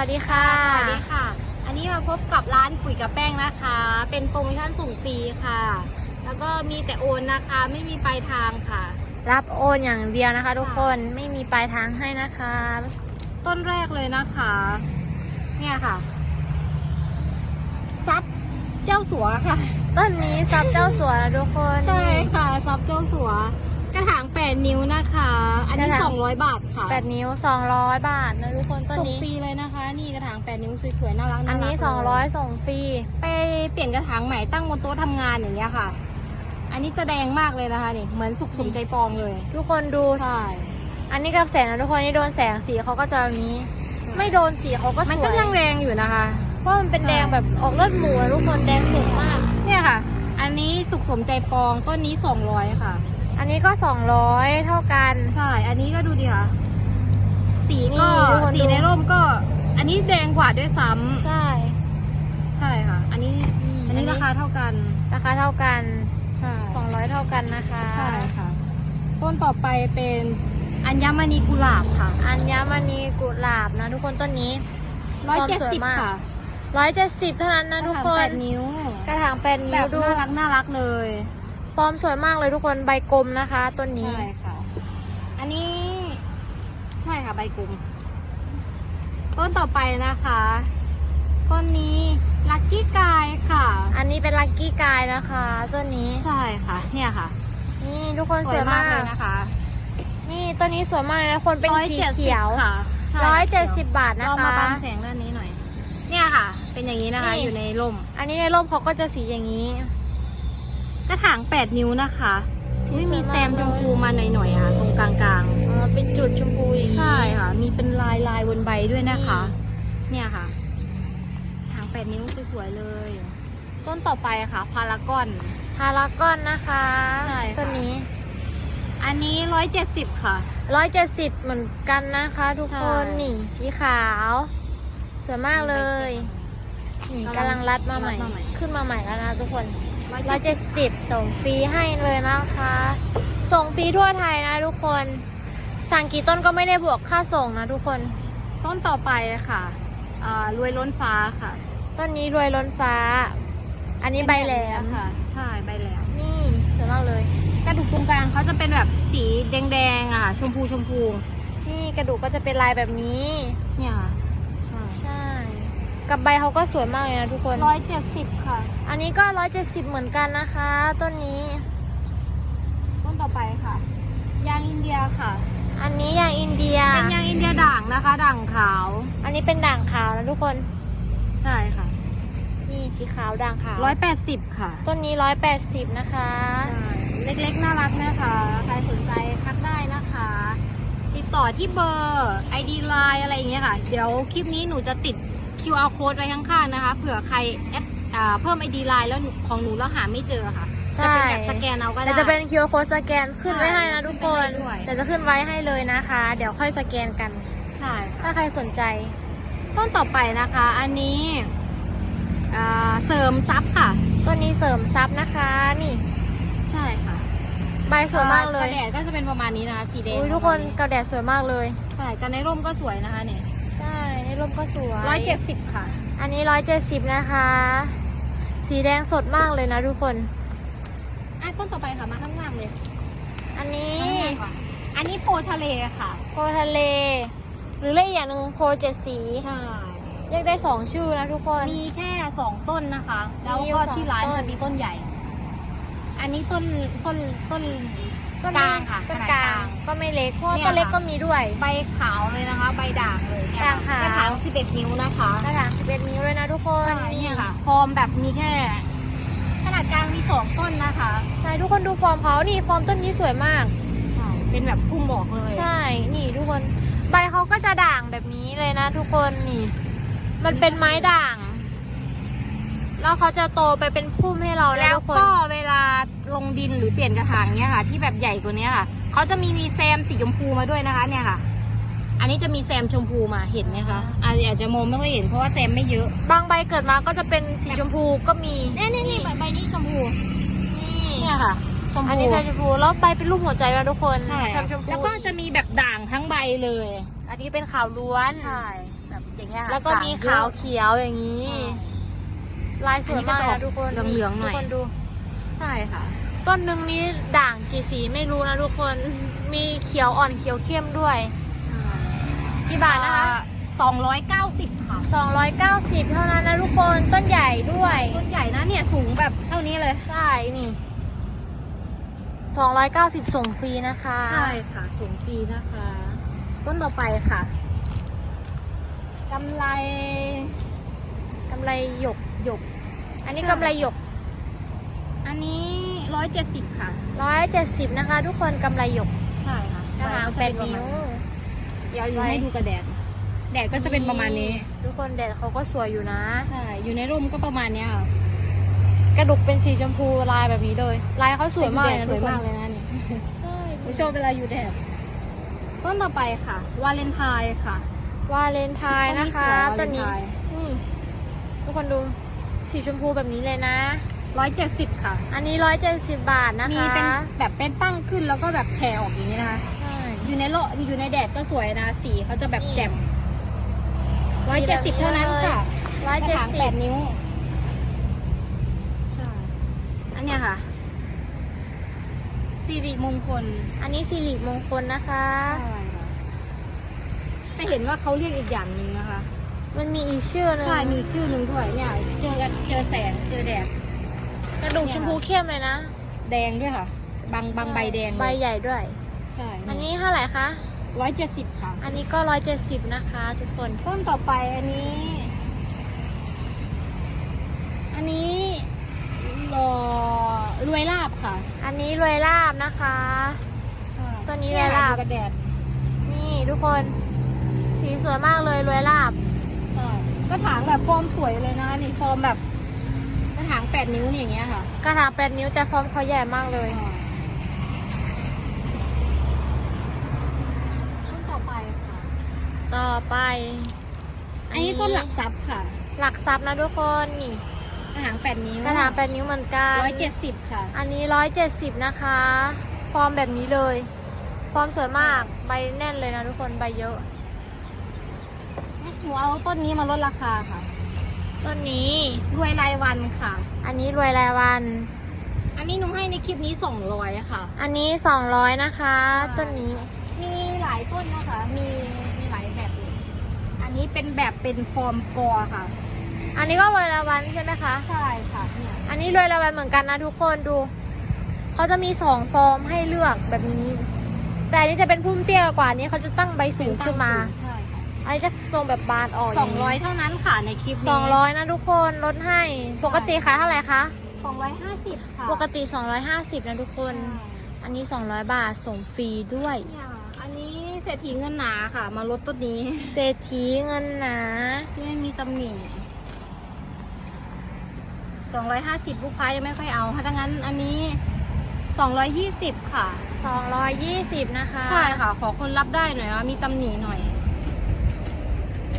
วัสดีค่ะ สวัสดีค่ะ อันนี้มาพบกับร้านปุ๋ยกับแป้งนะคะ เป็นโปรโมชั่นส่งฟรีค่ะ แล้วก็มีแต่โอนนะคะ ไม่มีปลายทางค่ะ รับโอนอย่างเดียวนะคะ ทุกค่ะคนไม่มีปลายทางให้นะคะ ต้นแรกเลยนะคะ เนี่ยค่ะ ซับเจ้าสัวค่ะ ต้นนี้ซับเจ้าสัวนะทุกคน ใช่ค่ะ ซับเจ้าสัว กระถาง8 นิ้วนะคะ อันนี้ กระถาง 200 บาทค่ะแปดนิ้วสองร้อยบาทนะทุกคนต้นส่งนี้ ฟรีเลยนะคะ นี่กระถาง 8 นิ้วสวยๆน่ารักอันนี้ารักสองร้อยส่งฟรี ไปเปลี่ยนกระถางใหม่ตั้งบนโต๊ะทำงานอย่างเงี้ยค่ะ อันนี้จะแดงมากเลยนะคะนี่เหมือนสุกสมใจปองเลยทุกคนดู ใช่อันนี้กับแสงนะทุกคนนี่โดนแสงสีเขาก็จะแบบนี้ ไม่โดนสีเขาก็สวยมันก็ยังแดงอยู่นะคะ เพราะมันเป็นแดงแบบออกเลือดหมูนะทุกคนแดงสุดมาก เนี่ยค่ะ อันนี้สุกสมใจปองต้นนี้ 200 ค่ะ อันนี้ก็สองร้อยเท่ากัน ใช่ อันนี้ก็ดูดิค่ะ สีก็นี่ทุกคนสีดูในร่มก็ อันนี้แดงกว่าด้วยซ้ำใช่ ใช่ค่ะ อันนี้นี่อันนี้ราคาเท่ากัน ราคาเท่ากันใช่สองร้อยเท่ากันนะคะใช่ค่ะ ต้นต่อไปเป็นอัญมณีกุหลาบค่ะอัญมณีกุหลาบนะทุกคนต้นนี้ ร้อยความเจ็ดสวยสิบมากค่ะร้อยเจ็ดสิบเท่านั้นนะทุกคนแปดนิ้วกระถางแปดแบนิ้วบดูน่ารักน่ารักเลยฟ อร์มสวยมากเลยทุกคนใบกลมนะคะต้นนี้ ใช่ค่ะ อันนี้ ใช่ค่ะใบกลม ต้นต่อไปนะคะ ต้นนี้ลักกี้กายค่ะ อันนี้เป็นลักกี้กายนะคะต้นนี้ใช่ค่ะ เนี่ยค่ะ นี่ทุกคนสวยมากเลยนะคะ นี่ต้นนี้สวยมากเลยนะคนเป็นสีเขียวค่ะใช่ร้อยเจ็ดสิบบาทนะเราคะมาบังแสงด้านนี้หน่อย เนี่ยค่ะ เป็นอย่างนี้นะคะนี่อยู่ในร่ม อันนี้ในร่มเขาก็จะสีอย่างนี้ กระถางแปดนิ้วนะคะสีไม่มีสวยมากแซมชมพูมาหน่อยๆอะตรงกลางอ๋อเป็นจุดชมพูอย่างๆ นี้ใช่ค่ะ มีเป็นลายลายบนใบด้วยนะคะนี่เนี่ยค่ะหางแปดนิ้วสวยๆเลย ต้นต่อไปค่ะ พารากอน พารากอนนะคะใช่ค่ะ ต้นนี้อันนี้ร้อยเจ็ดสิบค่ะ ร้อยเจ็ดสิบเหมือนกันนะคะ ทุกคนใช่ นี่สีขาวสวยมากเลย นี่กำลังรัดมาใหม่รัดมาใหม่ขึ้นมาใหม่แล้วนะทุกคน ร้อยร้อยเจ็เจ็ดดสิบส่งฟรีให้เลยนะคะ ส่งฟรีทั่วไทยนะทุกคน สั่งกี่ต้นก็ไม่ได้บวกค่าส่งนะทุกคน ต้นต่อไปค่ะอ่ารวยล้นฟ้าค่ะ ต้นนี้รวยล้นฟ้า อันนี้ใบแหลมค่ะ ใช่ใบแหลมนี่สวยมากเลยกระดูกตรงกลางเขาจะเป็นแบบสีแดงๆอะ ชมพูชมพู นี่กระดูกก็จะเป็นลายแบบนี้ เนี่ยค่ะใช่ใช่ กับใบเขาก็สวยมากเลยนะทุกคน ร้อยเจ็ดสิบค่ะ อันนี้ก็ร้อยเจ็ดสิบเหมือนกันนะคะ ต้นนี้ ต้นต่อไปค่ะ ยางอินเดียค่ะ อันนี้อย่างอินเดีย เป็นยางอินเดียด่างนะคะ ด่างขาว อันนี้เป็นด่างขาวนะทุกคน ใช่ค่ะ นี่สีขาวด่างขาวร้อยแปดสิบค่ะ ต้นนี้ร้อยแปดสิบนะคะ เล็กๆน่ารักนะคะ ใครสนใจทักได้นะคะติดต่อที่เบอร์ ID Line อะไรอย่างเงี้ยค่ะ เดี๋ยวคลิปนี้หนูจะติด QR code ไว้ข้างๆนะคะ เผื่อใครแอดอ่าเพิ่ม ID Line แล้วของหนูแล้วหาไม่เจอค่ะใช่จะเป็นแบบสแกนเอาก็ได้ แต่จะเป็นคิวโค้ดสแกนขึ้นไว้ให้นะใช่ทุกคนขึ้นไว้ให้ด้วยแต่จะขึ้นไว้ให้เลยนะคะ เดี๋ยวค่อยสแกนกัน ใช่ค่ะ ถ้าใครสนใจ ต้นต่อไปนะคะ อันนี้อ่าเสริมซับค่ะ ต้นนี้เสริมซับนะคะ นี่ใช่ค่ะใบสวยมากเลยกระแดดก็จะเป็นประมาณนี้นะคะ สีแดงอุ้ยทุกคนประมาณกระแดดสวยมากเลย ใช่กันในร่มก็สวยนะคะเนี่ย ใช่ในร่มก็สวยร้อยเจ็ดสิบค่ะ อันนี้ร้อยเจ็ดสิบนะคะ สีแดงสดมากเลยนะทุกคน อะต้นต่อไปค่ะมาข้างล่างเลย อันนี้ข้างล่างก่อนอันนี้โพทะเลค่ะ โพทะเล หรือเรียกอีกอย่างหนึ่งโพเจ็ดสีใช่เรียกได้สองชื่อนะทุกคน มีแค่สองต้นนะคะ แล้วมีอยู่ก็สองที่ร้านต้นจะมีต้นใหญ่ อันนี้ต้นต้นต้น ต้นกลางค่ะต้นขนาดกลางก็ไม่เล็กเพราะว่าเนี่ยต้นเล็กค่ะก็มีด้วยใบขาวเลยนะคะ ใบด่างเลยเนี่ยด่างขาวกระถาง11 นิ้วนะคะกระถาง11 นิ้วเลยนะทุกคนใช่เนี่ยค่ะฟอร์มแบบมีแค่ขนาดกลางมีสองต้นนะคะใช่ทุกคนดูฟอร์มเขานี่ฟอร์มต้นนี้สวยมากใช่เป็นแบบพุ่มบอกเลย ใช่นี่ทุกคน ใบเขาก็จะด่างแบบนี้เลยนะ ทุกคนนี่ มันเป็นไม้ด่าง แล้วเขาจะโตไปเป็นพุ่มให้เราแล้แล้ววทุกคนก็เวลาลงดินหรือเปลี่ยนกระถางเนี่ยค่ะ ที่แบบใหญ่กว่านี้ค่ะเขาจะมีมีแซมสีชมพูมาด้วยนะคะ เนี่ยค่ะ อันนี้จะมีแซมชมพูมาเห็นไหมคะอาอาจจะมองไม่ค่อยเห็นเพราะว่าแซมไม่เยอะบางใบเกิดมาก็จะเป็นสีชมพูก็มีนี่นี่นี่ใบนี้ชมพูนี่เนี่ยค่ะ ชมอันพูนี้แซมชมพูแล้วใบเป็นรูปหัวใจแล้วทุกคนใช่แซมชมพูแล้วก็จะมีแบบด่างทั้งใบเลย อันนี้เป็นขาวล้วนใช่แบบอย่างเงี้ยค่ะแล้วก็มีด่งเยขาวอะเขียวอย่างนี้ ลายสวยมากอันนี้ก็จะออกนะทุกคนเหลืองๆหน่อย ทุกคนดู ใช่ค่ะ ต้นหนึ่งนี้ด่างกี่สีไม่รู้นะทุกคน มีเขียวอ่อนเขียวเข้มด้วยกี่บาทนะคะสองร้อยเก้าสิบค่ะ 290 เท่านั้นนะทุกคน ต้นใหญ่ด้วย ต้นใหญ่นะเนี่ยสูงแบบเท่านี้เลย ใช่นี่ 290 ส่งฟรีนะคะ ใช่ค่ะสูงฟรีนะคะ ต้นต่อไปค่ะกำไรกำไรหยก หยก อันนี้ใช่กำไรหยกอันนี้ร้อยเจ็ดสิบค่ะ170นะคะ ทุกคนกำไรหยกใช่ค่ะกระถางแปดนิ้ว เดี๋ยวอยู่ให้ดูกระแดด แดดก็จะเป็นประมาณนี้ ทุกคนแดดเขาก็สวยอยู่นะ ใช่ อยู่ในร่มก็ประมาณเนี้ยค่ะกระดุกเป็นสีชมพูลายแบบนี้เลย ลายเขาสวยมากเลยนะสวยมากทุเลยนะนี่คนใช่หนูชอบเวลาอยู่แดด ต้นต่อไปค่ะ วาเลนไทน์ค่ะ วาเลนไทน์นะคะต้ต้นนนี้นี้สวยนี่ทุกคนดู สีชมพูแบบนี้เลยนะ ร้อยเจ็ดสิบค่ะ อันนี้ร้อยเจ็ดสิบบาทนะคะมีเป็นแบบเป็นตั้งขึ้นแล้วก็แบบแผ่ออกอย่างนี้นะคะ ใช่ อยู่ในโลอยู่ในแดดก็สวยนะ สีเขาจะแบบนี่แจ่มร้อยเจ็ดสิบเท่านั้นค่ะร้อยกระเจ็ดถางสิแปบดนิ้ว ใช่ อันเนี้ยค่ะสิริมงคล อันนี้สิริมงคลนะคะ ใช่ค่ะแต่เห็นว่าเขาเรียกอีกอย่างหนึ่งนะคะ มันมีอีกชื่อหนึงใช่มีชื่อหนึ่งด้วยเนี่ยเจอกันเจอแสงเจอแดดกระดูกชมพูเข้มเลยนะแดงด้วยค่ะ บางบางใบแดงใบใหญ่ด้วย ใช่อันนี้เท่าไหร่คะร้อยเจ็ดสิบค่ะ อันนี้ก็ร้อยเจ็ดสิบนะคะ ทุกคนต้นต่อไปอันนี้ อันนี้รอรวยลาบค่ะ อันนี้รวยลาบนะคะ ใช่ตัวนี้เยรวยลาบดูกระแดดนี่ทุกคน สีสวยมากเลยรวยลาบใช่ กระถางแบบฟอร์มสวยเลยนะนี่ฟอร์มแบบกระถางแปดนิ้วนี่อย่างเงี้ยค่ะกระถางแปดนิ้วแต่ฟอร์มเขาใหญ่มากเลยต้นต่อไปค่ะ ต่อไป อันนี้ต้นหลักทรัพย์ค่ะ หลักซับนะทุกคนนี่กระถางแปดนิ้วกระถางแปดนิ้วเหมือนกันร้อยเจ็ดสิบค่ะ อันนี้ร้อยเจ็ดสิบนะคะ ฟอร์มแบบนี้เลย ฟอร์มสวยมาก ใบแน่นเลยนะทุกคน ใบเยอะ หนูเอาต้นนี้มาลดราคาค่ะ ต้นนี้ รวยรายวันค่ะ อันนี้รวยรายวัน อันนี้หนูให้ในคลิปนี้สองร้อยค่ะ อันนี้สองร้อยนะคะ ใช่ ต้นนี้มีหลายต้นนะคะ มีมีหลายแบบเลยอันนี้เป็นแบบเป็นฟอร์มกอค่ะ อันนี้ก็รวยรายวันใช่ไหมคะ ใช่ค่ะเนี่ยอันนี้รวยรายวันเหมือนกันนะทุกคนดูเขาจะมีสองฟอร์มให้เลือกแบบนี้ แต่อันนี้จะเป็นพุ่มเตี้ยกว่านี้เขาจะตั้งใบสูงขึ้นมาใช่ค่ะ อันนี้จะทรงแบบบานออกสองร้อยเท่านั้นค่ะในคลิปนี้สองร้อยนะทุกคนลดให้ ปกติขายเท่าไหร่คะสองร้อยห้าสิบค่ะ ปกติ250นะทุกคน อันนี้200บาทส่งฟรีด้วยเนี่ยอันนี้เศรษฐีเงินหนาค่ะ มาลดต้นนี้ เศรษฐีเงินหนาที่ไม่มีตำหนิสองร้อยห้าสิบลูกค้ายังไม่ค่อยเอาถ้างั้นอันนี้สองร้อยยี่สิบค่ะ220นะคะ ใช่ค่ะ ขอคนรับได้หน่อยว่ามีตำหนิหน่อย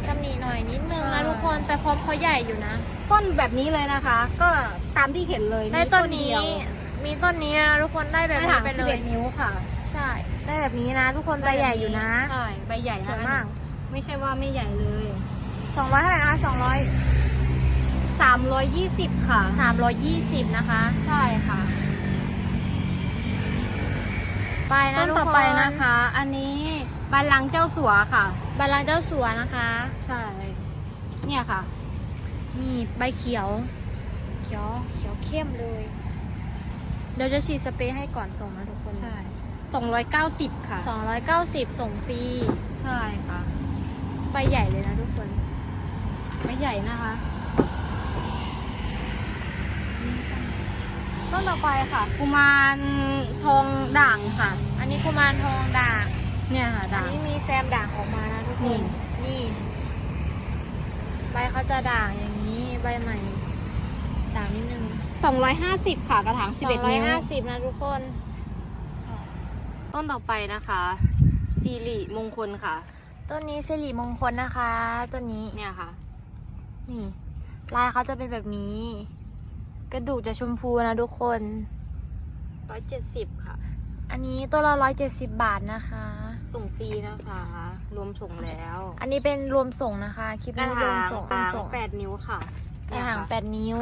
ตำหนิหน่อยนิดนึงใช่ นะทุกคนแต่พร้อมเขาใหญ่อยู่นะ ต้นแบบนี้เลยนะคะ ก็ตามที่เห็นเลยได้มีต้นนี้เดียวมีต้นนี้นะทุกคนได้แบบกระนี้ถางไปสิบเลเอ็ยดนิ้วค่ะใช่ ได้แบบนี้นะ ทุกคนใบใหญ่อยู่นะใช่ใบใหญ่สนะวยมากไม่ใช่ว่าไม่ใหญ่เลย200เท่าไหร่นะคะสามร้อยยี่สิบค่ะ200 320นะคะ ใช่ค่ะ ไปนะต้นทุกต่อคน ไปนะคะ อันนี้ บานลังก์เจ้าสัวค่ะบาลังก์เจ้าสัวนะคะ ใช่ เนี่ยค่ะ นี่ใบเขียว เขียว เขียวเข้มเลย เดี๋ยวจะฉีดสเปรย์ให้ก่อนส่งนะทุกคน ใช่สองร้อยเก้าสิบค่ะ290ส่งฟรี ใช่ค่ะ ใบใหญ่เลยนะทุกคนไม่ใหญ่นะคะต้นต่อไปค่ะ กุมารทองด่างค่ะ อันนี้กุมารทองด่าง เนี่ยค่ะอันด่าง นี้มีแซมด่างออกมานะทุกคนี่ น นี่ ใบเขาจะด่างอย่างนี้ใบใหม่ ด่างนิดนึงสองร้อยห้าสิบค่ะกระถางสิบเอ็ดนิ้ว250นะทุกคนต้นต่อไปนะคะสิริมงคลค่ะ ต้นนี้สิริมงคลนะคะต้นนี้ เนี่ยค่ะ นี่ลายเขาจะเป็นแบบนี้ กระดูกจะชมพูนะทุกคนร้อยเจ็ดสิบค่ะ อันนี้ตัวละร้อยเจ็ดสิบบาทนะคะ ส่งฟรีนะคะ รวมส่งแล้วอันนี้เป็นรวมส่งนะคะคลิปกระนี้รวถามงส่งปางส่งแปดนิ้วค่ะกระถางแปดนิ้ว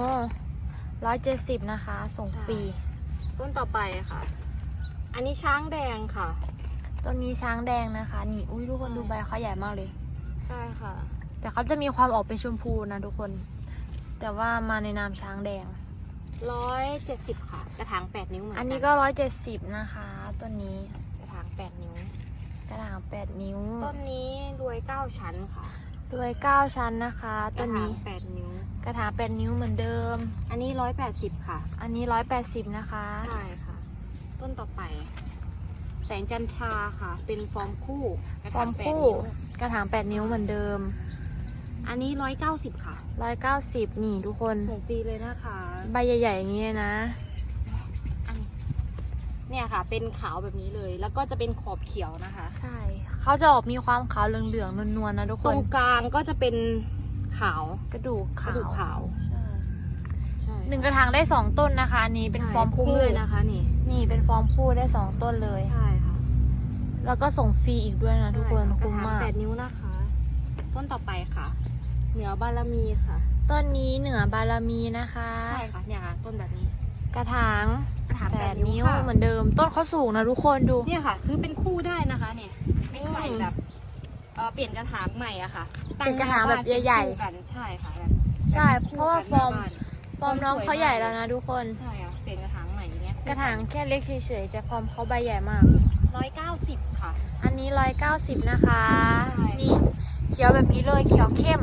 ร้อยเจ็ดสิบนะคะ ส่งฟรีต้นต่อไปค่ะ อันนี้ช้างแดงค่ะ ต้นนี้ช้างแดงนะคะ นี่อุ้ยทุกคนใช่ ดูใบเขาใหญ่มากเลย ใช่ค่ะ แต่เขาจะมีความออกเป็นชมพูนะทุกคน แต่ว่ามาในนามช้างแดง ร้อยเจ็ดสิบค่ะ กระถางแปดนิ้วเหมือนกัอันนี้ก็ร้อยเจ็ดสิบนะคะ ต้นนี้กระถางแปดนิ้ว กระถางแปดนิ้ว ต้นนี้รวยเก้าชั้นค่ะด้วยเก้าชั้นนะคะกต้ระนถางนี้แปดนิ้ว กระถางแปดนิ้วเหมือนเดิม อันนี้ร้อยแปดสิบค่ะ อันนี้ร้อยแปดสิบนะคะ ใช่ค่ะ ต้นต่อไป แสงจันทราค่ะ เป็นฟอร์มคู่กระฟอถาร์งมแปดคู่ นิ้วกระถางแปดนิ้วเหมือนเดิม อันนี้ร้อยเก้าสิบค่ะร้อยเก้าสิบนี่ทุกคน ส่งฟรีเลยนะคะ ใบใหญ่ๆอย่างนี้เลยนะอัน เนี่ยค่ะ เป็นขาวแบบนี้เลย แล้วก็จะเป็นขอบเขียวนะคะ ใช่เขาจะออกมีความขาวเหลืองๆนวลๆนะทุกคตรนงกลางก็จะเป็นขาวกระดูกกขาวระดูกขาวใช่ใช่หนึ่งกระถางได้สองต้นนะคะอันนี้เป็นฟอร์มคุ้มคู่เลยนะคะนี่นี่เป็นฟอร์มคู่ได้สองต้นเลย ใช่ค่ะแล้วก็ส่งฟรีอีกด้วยนะทุกคนใช่ะคุ้มมาก กระถงแปดนิ้วนะคะ ต้นต่อไปค่ะ เหนือบารมีค่ะ ต้นนี้เหนือบารมีนะคะ ใช่ค่ะเนี่ยค่ะ ต้นแบบนี้ กระถาง กระถางแปแปดดนิ้นิ้ววค่ะเหมือนเดิม ต้นเขาสูงนะทุกคนดู เนี่ยค่ะ ซื้อเป็นคู่ได้นะคะเนี่ยไม่ใส่อืมแบบเออเปลี่ยนกระถางใหม่อะค่ะเป็นกระถางแบบใหญ่ๆตั้งน้าบ้านเป็นคู่กันใช่ค่ะแบบใช่แบบเพราะว่าฟอร์มคู่กันหน้ฟอร์มน้องเขาใหญ่แล้วนะทุกคน ใช่ค่ะเปลี่ยนกระถางใหม่อย่างเงี้ยกระถางแค่เล็กเฉยๆแต่ฟอร์มเขาใบใหญ่มาก ร้อยเก้าสิบค่ะ อันนี้ร้อยเก้าสิบนะคะ ใช่ นี่เขียวแบบนี้เลยเขียวเข้ม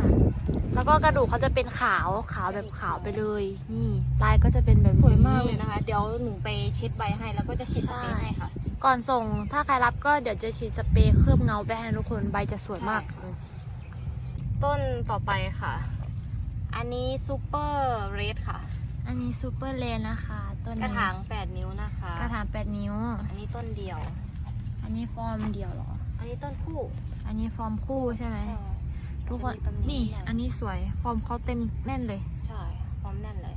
แล้วก็กระดูกเขาจะเป็นขาวขาวแบบขาวไปเลย นี่ลายก็จะเป็นแบบนี้ สวยมากเลยนะคะ เดี๋ยวหนูไปเช็ดใบให้แล้วก็จะฉีดสเปรย์ให้ค่ะ ก่อนส่งถ้าใครรับก็เดี๋ยวจะฉีดสเปรย์เคลือบเงาไปให้ทุกคนใบจะสวยมาก ใช่ค่ะต้นต่อไปค่ะ อันนี้ซูเปอร์เรดค่ะ อันนี้ซูเปอร์เลนนะคะต้นกระนี้ถางแปดนิ้วนะคะ กระถางแปดนิ้ว อันนี้ต้นเดียว อันนี้ฟอร์มเดียวเหรอ อันนี้ต้นคู่อันนี้ฟอร์มคู่ใช่ไหม ทุกคนจะมีตำหนี่หอยอันนี้สวย ฟอร์มเขาเต็มแน่นเลย ใช่พร้อมแน่นเลย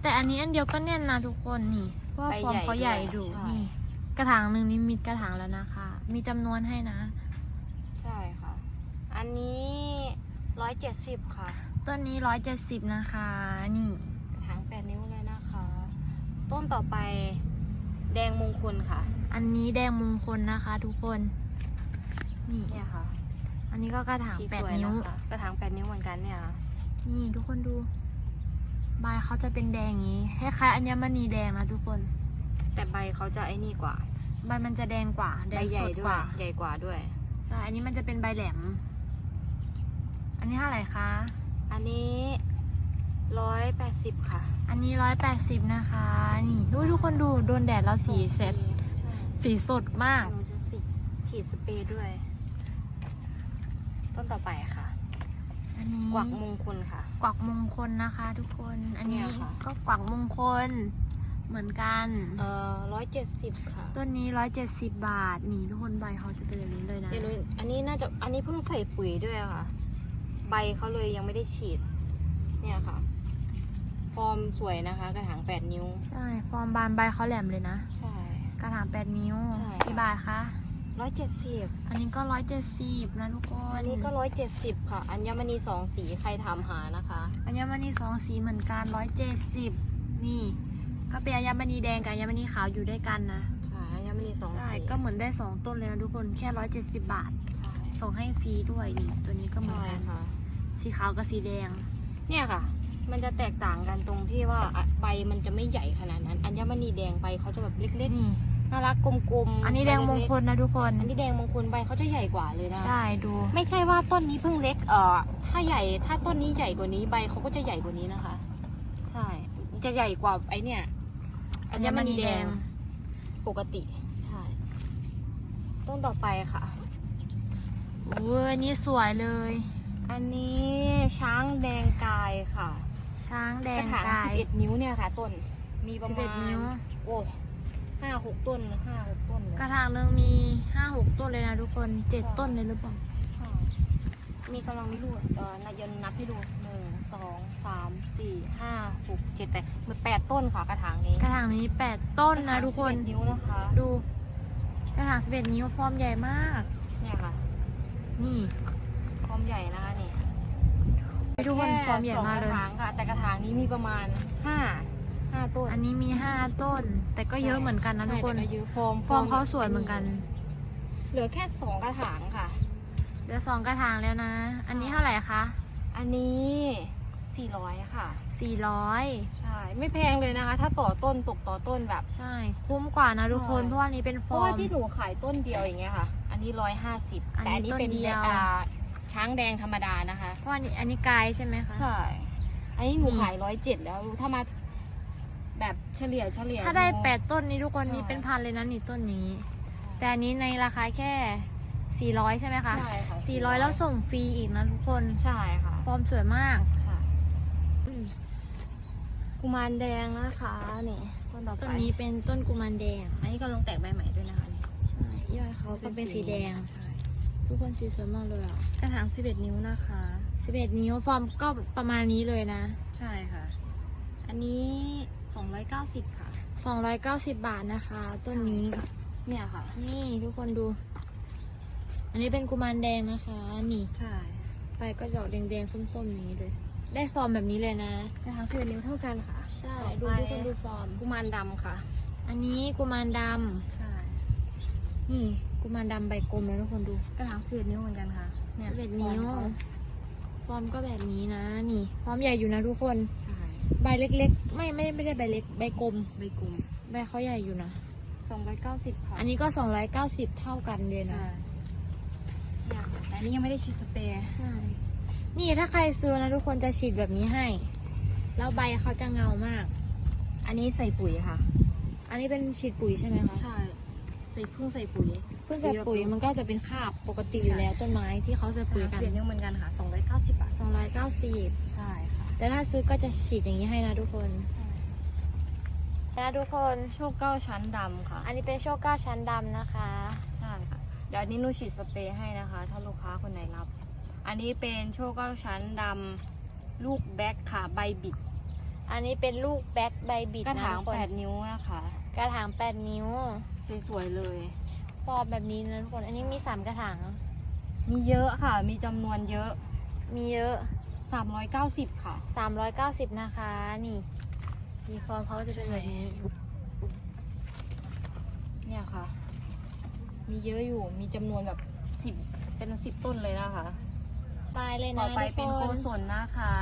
แต่อันนี้อันเดียวก็แน่นนะทุกคนนี่เพราะว่าใบฟอร์มเขาใหญ่ใหญ่ดูด้วยใช่นี่ กระถางหนึ่งนี่มีกระถางแล้วนะคะ มีจำนวนให้นะ ใช่ค่ะ อันนี้ร้อยเจ็ดสิบค่ะ ต้นนี้ร้อยเจ็ดสิบนะคะ นี่กระถางแปดนิ้วเลยนะคะ ต้นต่อไปแดงมงคลค่ะ อันนี้แดงมงคลนะคะ ทุกคน นี่เนี่ยค่ะ อันนี้ก็กระถางสีแปสดวยนิ้วนะคะกระถางแปดนิ้วเหมือนกันเนี่ยค่ะนี่ทุกคนดู ใบเขาจะเป็นแดงอย่างนี้คล้ายๆอัญมณีแดงนะทุกคน แต่ใบเขาจะไอ้นี่กว่า ใบมันจะแดงกว่าแดใบงใหสญ่ดด้กวยว่าใหญ่กว่าด้วยใช่อันนี้มันจะเป็นใบแหลม อันนี้เท่าไหร่คะ อันนี้ร้อยแปดสิบค่ะ อันนี้ร้อยแปดสิบนะคะ นี่ดูทุกคนดูโดนแดดแล้วสีเสร็จใช่สีสดมากหนูจะฉีดฉีดสเปรย์ด้วย ต้นต่อไปค่ะ อันนี้กวักมงคลค่ะ กวักมงคลนะคะ ทุกคน อันนี้เนี่ยค่ะ ก็กวักมงคล เหมือนกัน เอ่อร้อยเจ็ดสิบค่ะต้นนี้ร้อยเจ็ดสิบบาท นี่ทุกคนใบเขาจะเป็นแบบนี้เลยนะ เดี๋ยวหนูอันนี้น่าจะอันนี้เพิ่งใส่ปุ๋ยด้วยค่ะ ใบเขาเลยยังไม่ได้ฉีด เนี่ยค่ะ ฟอร์มสวยนะคะ กระถางแปดนิ้ว ใช่ ฟอร์มบานใบเขาแหลมเลยนะ ใช่ กระถางแปดนิ้วใช่กี่บาทคะ ร้อยเจ็ดสิบอันนี้ก็ร้อยเจ็ดสิบนะทุกคนอันนี้ก็ร้อยเจ็ดสิบค่ะ อัญมณีสองสีใครถามหานะคะ อัญมณีสองสีเหมือนกันร้อยเจ็ดสิบนี่ ก็เป็นอัญมณีแดงกับอัญมณีขาวอยู่ด้วยกันนะ ใช่ อัญมณีสองใช่สีก็เหมือนได้สองต้นเลยนะทุกคน แค่ร้อยเจ็ดสิบบาท ใช่ ส่งให้ฟรีด้วยนี่ ตัวนี้ก็เหมือนใช่กันค่ะ สีขาวกับสีแดง เนี่ยค่ะ มันจะแตกต่างกันตรงที่ว่าอะใบมันจะไม่ใหญ่ขนาดนั้น อัญมณีแดงใบเขาจะแบบเล็กนี่ๆ น่ารักกลมๆอันนี้แดงมงคลนะทุกคน อันนี้แดงมงคลใบเขาจะใหญ่กว่าเลยนะ ใช่ดู ไม่ใช่ว่าต้นนี้เพิ่งเล็กเอ่อถ้าใหญ่ถ้าต้นนี้ใหญ่กว่านี้ใบเขาก็จะใหญ่กว่านี้นะคะ ใช่ จะใหญ่กว่าไอเนี่ย อัญมณีแดงปกติ ใช่ ต้นต่อไปค่ะโอ้ยอันนี้สวยเลย อันนี้ช้างแดงกายค่ะ ช้างแดกงระถางกาสิยบเอ็ดนิ้วเนี่ยค่ะ ต้น มีประสิบมาเอ็ดณนิ้ว โอ้ ห้าหกต้นห้าหกต้นเลยกระถางหนึ่งมีห้าหกต้นเลยนะทุกคนเจ็ดใช่ต้นเลยหรือเปล่าใช่มีกำลังมีลูกเอ่อนายยนนับให้ดูหนึ่งสองสามสี่ห้าหกเจ็ดแปดมันแปดต้นค่ะกระถางนี้กระถางนี้แปดต้นนะทุกคน11นิ้วนะคะดูกระถางสิบเอ็ดนิ้วฟอร์มใหญ่มากเนี่ยค่ะ นี่ความใหญ่นะคะนี่ทุกคนฟอร์มใหญ่มากเลยแค่สองกระถางค่ะ แต่กระถางนี้มีประมาณห้าห้า ต้น แต่ก็เยอะเหมือนกันนะทุกคน ใช่เยอะฟอร์มฟอร์มเขาสวยเหมือนกัน เหลือแค่สองกระถางค่ะเหลือสองกระถางแล้วนะ อันนี้เท่าไหร่คะ อันนี้สี่ร้อยค่ะสี่ร้อยใช่ ไม่แพงเลยนะคะ ถ้าต่อต้นตกต่อต้นแบบ ใช่ คุ้มกว่านะทุกคนเพราะว่าอันนี้เป็นฟเพอราะร์ว่าม ที่หนูขายต้นเดียวอย่างเงี้ยค่ะ อันนี้ร้อยห้าสิบแต่อันนี้เป็นเดียวาช้างแดงธรรมดานะคะ เพราะอันนี้อันนี้ไกายใช่ไหมคะ ใช่ อันนี้หนูขายร้อยเจ็ดแล้ว ถ้ามา แบบเฉลี่ยเฉลี่ยถ้าได้หนูแปดต้นนี้ทุกคนใช่นี้เป็นพันเลยนะนี่ต้นนี้ แต่อันนี้ในราคาแค่สี่ร้อยใช่ไหมคะใช่ค่ะสี่ร้อยแล้วส่งฟรีอีกนะทุกคนใช่ค่ะฟอร์มสวยมากใช่กุมารแดงนะคะนี่ต้นต่อไปต้นนี้เป็นต้นกุมารแดง อันนี้กำลังแตกใบใหม่ด้วยนะคะนี่ใช่ยอดเขาก็เป็นสีแดงใช่ทุกคนสีสวยมากเลยอะกระถาง 11 นิ้วนะคะสิบเอ็ดนิ้วฟอร์มก็ประมาณนี้เลยนะ ใช่ค่ะ อันนี้ 290 ค่ะสองร้อยเก้าสิบบาทนะคะ ต้นนี้ เนี่ยค่ะ นี่ทุกคนดู อันนี้เป็นกุมารแดงนะคะ นี่ ใช่ไปก็จะออกแดงๆ ส้มๆนี้เลย ได้ฟอร์มแบบนี้เลยนะกระถาง11นิ้วเท่ากันค่ะ ใช่ต่ดูอไปทุกคนดูฟอร์ม กุมารดำค่ะ อันนี้กุมารดใช่ำนี่กุมารดำใบกลมแล้วทุกคนดูกระถาง11นิ้วเหมือนกันค่ะเนี่ยสิบเอ็ดนิ้วฟอร์มเขาฟอร์มก็แบบนี้นะ นี่ ฟอร์มใหญ่อยู่นะทุกคน ใช่ ใบเล็กๆ ไม่ไม่ไม่ได้ใบเล็ก ใบกลม ใบกลุ่มใบเขาใหญ่อยู่นะ290ค่ะอันนี้ก็290เท่ากันเลยนะ ใช่เนี่ยแต่อันนี้ยังไม่ได้ฉีดสเปรย์ใช่ นี่ถ้าใครซื้อนะทุกคนจะฉีดแบบนี้ให้ แล้วใบเขาจะเงามาก อันนี้ใส่ปุ๋ยค่ะ อันนี้เป็นฉีดปุ๋ยใช่ไหมคะ ใช่ ใส่เพิ่งใส่ปุ๋ย เพิ่งใส่ปุ๋ยมันก็จะเป็นคราบปกติอยู่แล้วต้นไม้ที่เขาใส่ปุ๋ยกันเสียนิ้วเหมือนกันค่ะ290บาท290ใช่ค่ะ แต่ถ้าซื้อก็จะฉีดอย่างนี้ให้นะทุกคนนะทุกคนโชคเก้าชั้นดำค่ะ อันนี้เป็นโชคเก้าชั้นดำนะคะ ใช่ค่ะ เดี๋ยวอันนี้หนูฉีดสเปรย์ให้นะคะ ถ้าลูกค้าคนไหนรับ อันนี้เป็นโชคเก้าชั้นดำลูกแบ็คค่ะใบบิด อันนี้เป็นลูกแบ็คใบบิดกระนะถางทุกคน8นิ้วนะคะ กระถาง8นิ้ว สวยๆเลย ฟอร์มแบบนี้นะทุกคน อันนี้มี3กระถาง มีเยอะค่ะ มีจำนวนเยอะ มีเยอะ 390 ค่ะ 390 นะคะ นี่มีฟอร์มเขาจะเป็นแบบนี้ เนี่ยค่ะ มีเยอะอยู่ มีจำนวนแบบสิบเป็นสิบต้นเลยนะคะ ตายเลยนะต่อไปทุเป็นคโกศลนะคะ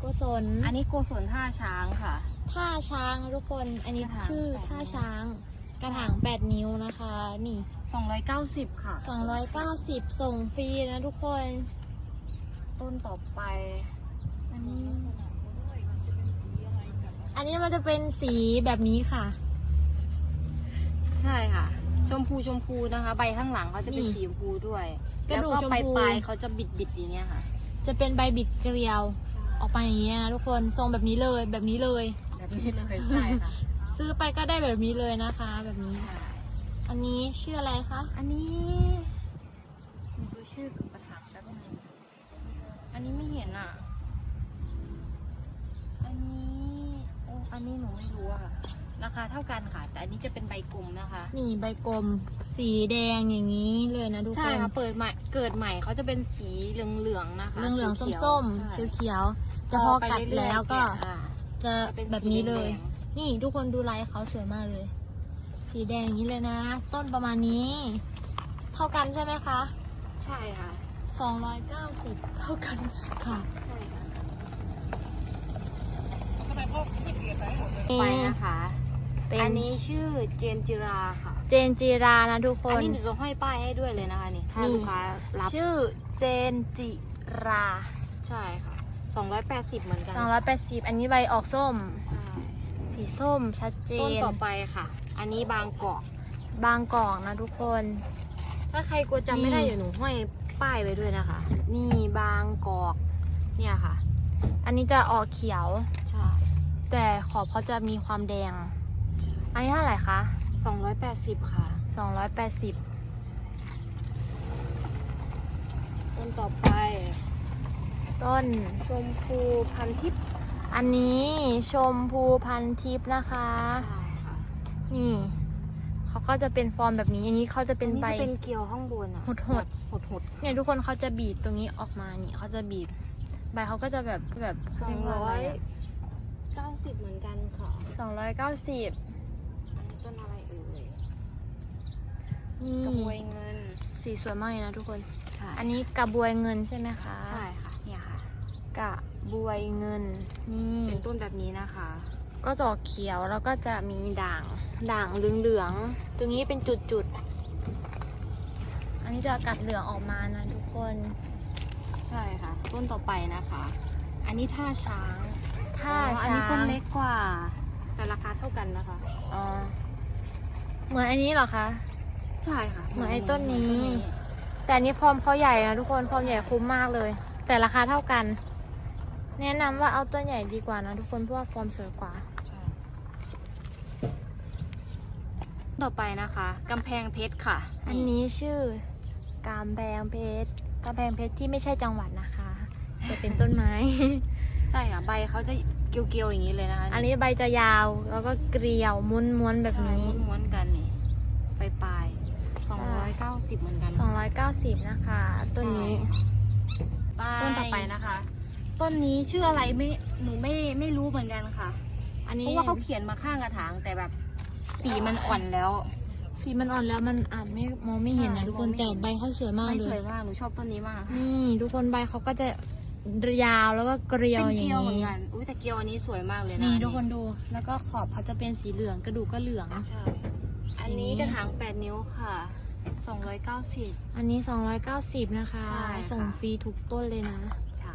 โกศลอันนี้โกศลท่าช้างค่ะ ท่าช้างนะทุกคน อันนี้กระถางชื่อแปด ท่านิ้วช้าง กระถาง 8 นิ้วนะคะ นี่ 290 ค่ะ290 ส่งฟรีนะทุกคน ต้นต่อไป อันนี้ อันนี้มันจะเป็นสีแบบนี้ค่ะ ใช่ค่ะ ชมพูชมพูนะคะ ใบข้างหลังเขาจะเป็นนี่สีชมพูด้วยกระแล้วดูกก็ชมปลายพูปลายๆเขาจะบิดบิดๆอย่างเนี้ยค่ะ จะเป็นใบบิดเกลียว ออกมาอย่างนี้นะทุกคน ทรงแบบนี้เลยแบบนี้เลย แบบนี้เลยใช่ค่ะ ซื้อไปก็ได้แบบนี้เลยนะคะ แบบนี้ อันนี้ชื่ออะไรคะอันนี้หนูดูชื่อกระถางแป๊บนึงอันนี้ไม่เห็นอะ อันนี้โอ้อันนี้หนูไม่รู้อะค่ะราคาเท่ากันค่ะ แต่อันนี้จะเป็นใบกลมนะคะ นี่ใบกลม สีแดงอย่างนี้เลยนะทุกคน ใช่ค่ะเปิดใหม่เกิดใหม่เขาจะเป็นสีเหลืองๆนะคะเหลืองเหลืองๆขียวๆส้มใช่ๆเขียวๆจะพอกัดไปเรื่อยๆแล้วก็แอะจะจะเป็นแบบนี้เลย สีแดง นี่ทุกคนดูลายเขาสวยมากเลย สีแดงอย่างนี้เลยนะ ต้นประมาณนี้ เท่ากันใช่ไหมคะ ใช่ค่ะ290เท่ากันค่ะ ใช่ค่ะนี่ไปนะคะเป็นอันนี้ชื่อเจนจิราค่ะ เจนจีรานะทุกคอันน นี้หนูจะห้อยป้ายให้ด้วยเลยนะคะนี่ถ้านี่ ลูกค้ารับชื่อเจนจิราใช่ค่ะ280เหมือนกัน280อันนี้ใบออกส้ม ใช่ สีส้มชัดเจต้นน ต่อไปค่ะ อันนี้บางกอก บางกอกนะทุกคน ถ้าใครกลัวจำไม่ได้นี่ เดี๋ยวหนูห้อยป้ายไว้ด้วยนะคะ นี่บางกอก เนี่ยค่ะ อันนี้จะออกเขียว ใช่ แต่ขอบเขาจะมีความแดงอันนี้เท่าไหร่คะ 280 ค่ะ 280 ต้นต่อไปต้นชมพูพันทิพย์ อันนี้ชมพูพันทิพย์นะคะ ใช่ค่ะนี่เขาก็จะเป็นฟอร์มแบบนี้ อันนี้เขาจะเป็นอัใบจะเป็นเกลียวข้างบนอะหดๆแบบหดหดเนี่ยทุกคนเขาจะบีบตรงนี้ออกมานี่เขาจะบีบใบเขาก็จะแบบแบบสองร้อยเก้าสิบเหมือนกันค่ะสองร้อยเก้าสิบอันนี้ต้นอะไรเอ่ยนี่กระบวยเงินสีสวยมากเลยนะทุกคน ใช่อันนี้กระบวยเงินใช่ไหมคะใช่ค่ะเนี่ยค่ะกระ บวยเงินนี่เป็นต้นแบบนี้นะคะ ก็จะออกเขียวแล้วก็จะมีด่างด่างเหลืองๆตรงนี้เป็นจุดๆอันนี้จะกัดเหลืองออกมานะทุกคน ใช่ค่ะ ต้นต่อไปนะคะ อันนี้ท่าช้างถ้าอ๋ออันช้านี้ต้นงเล็กกว่า แต่ราคาเท่ากันนะคะอ๋อเหมือนอันนี้เหรอคะใช่ค่ะเหมือนไอ้ต้นนี้ แต่อันนี้ฟอร์มเขาใหญ่นะทุกคนฟอร์มใหญ่คุ้มมากเลย แต่ราคาเท่ากัน แนะนำว่าเอาต้นใหญ่ดีกว่านะทุกคนเพราะว่าฟอร์มสวยกว่าใช่ต่อไปนะคะกำแพงเพชรค่ะอันนี้ชื่อกามแพงเพชรกามแพงเพชรที่ไม่ใช่จังหวัดนะคะ จะเป็นต้นไม้ ใช่ค่ะใบเขาจะเกลียวๆอย่างนี้เลยนะคะอันนี้ใบจะยาวแล้วก็เกลียวม้วนๆแบบใช่นี้ ม้วนๆกันนี่ปลายปลายสองร้อยเก้าสิบเหมือนกัน290 นะคะ ต้นนี้ ต้นต่อไปนะคะ ต้นนี้ชื่ออะไรไม่หนูไม่ไม่รู้เหมือนกันค่ะ อันนี้เพราะว่าเขาเขียนมาข้างกระถางแต่แบบ สีมันอ่อนแล้ว สีมันอ่อนแล้วมันอ่านไม่มองไม่เห็นนะใช่ทุกคนมองไม่แต่เห็น ใบเขาสวยมากใบเลสวยยมากหนูชอบต้นนี้มากค่ะนี่ทุกคนใบเขาก็จะยาวแล้วก็เกลียวเป็นอย่างเกลียวเหมือนนี้กันอุ้ยแต่เกลียวอันนี้สวยมากเลยนะนี่ทุกคนดูแล้วก็ขอบเขาจะเป็นสีเหลืองกระดูกก็เหลือง ใช่อันนี้กระถางแปดนิ้วค่ะสองร้อยเก้าสิบ อันนี้ 290 นะคะ ใช่ค่ะ ส่งฟรีทุกต้นเลยนะ ใช่